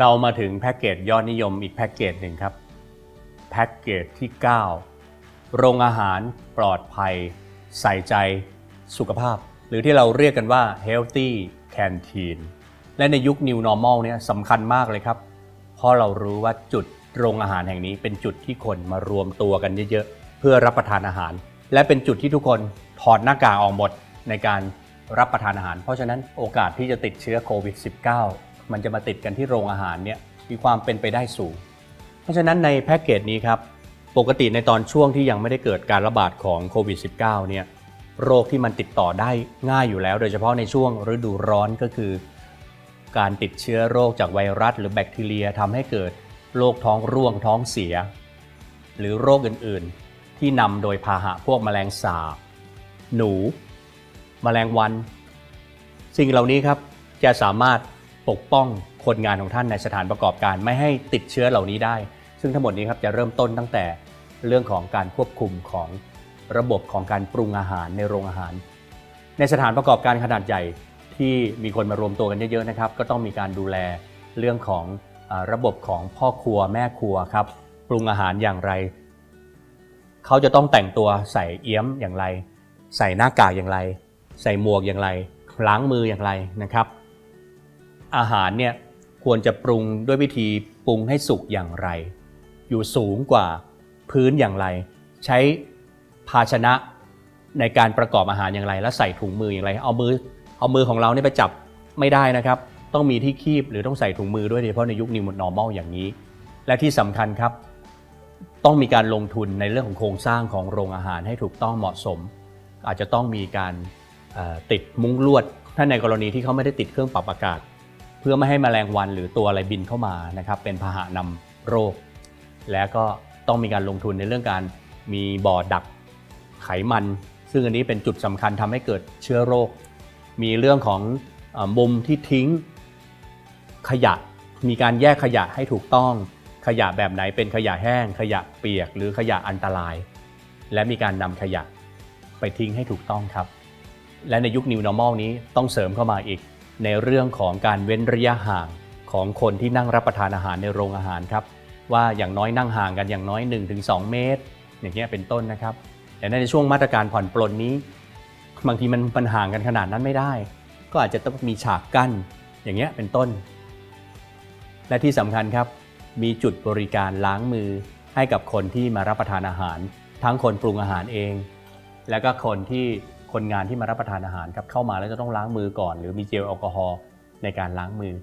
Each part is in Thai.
เรามาถึงแพ็กเกจยอดนิยมอีกแพ็กเกจหนึ่งครับ แพ็กเกจที่ 9 โรงอาหารปลอดภัย ใส่ใจสุขภาพ หรือที่เราเรียกกันว่า healthy canteen และในยุค new normal เนี่ยสำคัญมากเลยครับ เพราะเรารู้ว่าจุดโรงอาหารแห่งนี้เป็นจุดที่คนมารวมตัวกันเยอะๆ เพื่อรับประทานอาหาร และเป็นจุดที่ทุกคนถอดหน้ากากออกหมดในการรับประทานอาหาร เพราะฉะนั้นโอกาสที่จะติดเชื้อโควิด -19 มันจะมาติดกันที่โรงอาหารเนี่ยมีความเป็นไปได้สูง เพราะฉะนั้นในแพ็กเกจนี้ครับปกติในตอนช่วงที่ยังไม่ได้เกิดการระบาดของโควิด -19 เนี่ยโรคที่มันติดต่อได้ง่ายอยู่แล้ว โดยเฉพาะในช่วงฤดูร้อนก็คือ การติดเชื้อโรคจากไวรัส หรือแบคทีเรียทำให้เกิดโรคท้องร่วงท้องเสีย หรือโรคอื่นๆ ที่นำโดยพาหะพวกแมลงสาบ หนูแมลงวัน สิ่งเหล่านี้ครับจะสามารถ ปกป้องคนงานของท่านในสถานประกอบการไม่ให้ติดเชื้อเหล่านี้ได้ ซึ่งทั้งหมดนี้ครับจะเริ่มต้นตั้งแต่เรื่องของการควบคุมของระบบของการปรุงอาหารในโรงอาหาร ในสถานประกอบการขนาดใหญ่ที่มีคนมารวมตัวกันเยอะๆนะครับ ก็ต้องมีการดูแลเรื่องของอระบบของพ่อครัวแม่ครัวครับปรุงอาหารอย่างไร เขาจะต้องแต่งตัวใส่เอี้ยมอย่างไร ใส่หน้ากากอย่างไร ใส่หมวกอย่างไร ล้างมืออย่างไรนะครับ อาหารเนี่ยควรจะปรุงด้วยวิธีปรุงให้สุกอย่างไร อยู่สูงกว่าพื้นอย่างไร ใช้ภาชนะในการประกอบอาหารอย่างไร และใส่ถุงมืออย่างไร เอามือเอามือของเราเนี่ยไปจับไม่ได้นะครับ ต้องมีที่คีบหรือต้องใส่ถุงมือด้วยโดยเฉพาะในยุค New Normal อย่างนี้ และที่สำคัญครับ ต้องมีการลงทุนในเรื่องของโครงสร้างของโรงอาหารให้ถูกต้องเหมาะสม อาจจะต้องมีการติดมุ้งลวด ถ้าในกรณีที่เขาไม่ได้ติดเครื่องปรับอากาศ พื่อไม่ให้แมลงวันหรือตัวอะไรบินเข้ามานะครับเป็นพาหะนำโรค และก็ต้องมีการลงทุนในเรื่องการมีบ่อดักไขมัน ซึ่งอันนี้เป็นจุดสำคัญทำให้เกิดเชื้อโรค มีเรื่องของอมุมที่ทิ้งขยะ มีการแยกขยะให้ถูกต้องขยะแบบไหนเป็นขยะแห้ง ขยะเปียก หรือขยะอันตราย และมีการนำขยะไปทิ้งให้ถูกต้องครับ และในยุค New Normal นี้ต้องเสริมเข้ามาอีก ในเรื่องของการเว้นระยะห่างของคนที่นั่งรับประทานอาหารในโรงอาหารครับ ว่าอย่างน้อยนั่งห่างกันอย่างน้อย 1-2 เมตร อย่างเงี้ยเป็นต้นนะครับแต่ในช่วงมาตรการผ่อนปลนนี้บางทีมันมันห่างกันขนาดนั้นไม่ได้ ก็อาจจะต้องมีฉากกั้นอย่างเงี้ยเป็นต้น และที่สำคัญครับ มีจุดบริการล้างมือให้กับคนที่มารับประทานอาหาร ทั้งคนปรุงอาหารเอง แล้วก็คนที่ คนงานที่มารับประทานอาหารครับเข้ามาแล้วจะต้องล้างมือก่อน หรือมีเจลแอลกอฮอล์ในการล้างมือ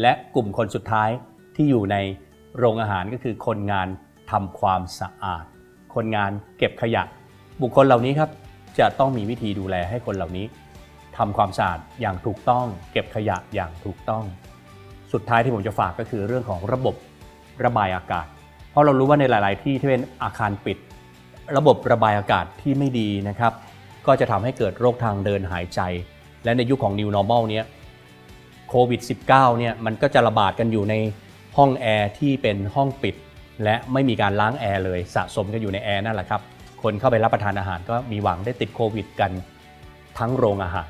และกลุ่มคนสุดท้ายที่อยู่ในโรงอาหารก็คือคนงานทำความสะอาด คนงานเก็บขยะ บุคคลเหล่านี้ครับจะต้องมีวิธีดูแลให้คนเหล่านี้ทำความสะอาดอย่างถูกต้อง เก็บขยะอย่างถูกต้อง สุดท้ายที่ผมจะฝากก็คือเรื่องของระบบระบายอากาศ เพราะเรารู้ว่าในหลาย ๆ ที่ที่เป็นอาคารปิด ระบบระบายอากาศที่ไม่ดีนะครับ ก็จะทำให้เกิดโรคทางเดินหายใจ และในยุคของ New Normal เนี้ยโควิด -19 เนี่ยมันก็จะระบาดกันอยู่ในห้องแอร์ที่เป็นห้องปิด และไม่มีการล้างแอร์เลยสะสมกันอยู่ในแอร์นั่นแหละครับ คนเข้าไปรับประทานอาหารก็มีหวังได้ติดโควิด กันทั้งโรงอาหาร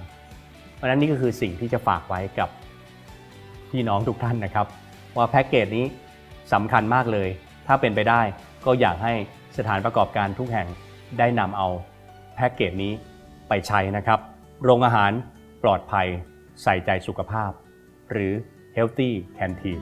เพราะฉะนั้นนี่ก็คือสิ่งที่จะฝากไว้กับพี่น้องทุกท่านนะครับ ว่าแพ็กเกจนี้สำคัญมากเลย ถ้าเป็นไปได้ก็อยากให้สถานประกอบการทุกแห่งได้นำเอา แพ็กเกจนี้ไปใช้นะครับ โรงอาหารปลอดภัยใส่ใจสุขภาพ หรือ Healthy Canteen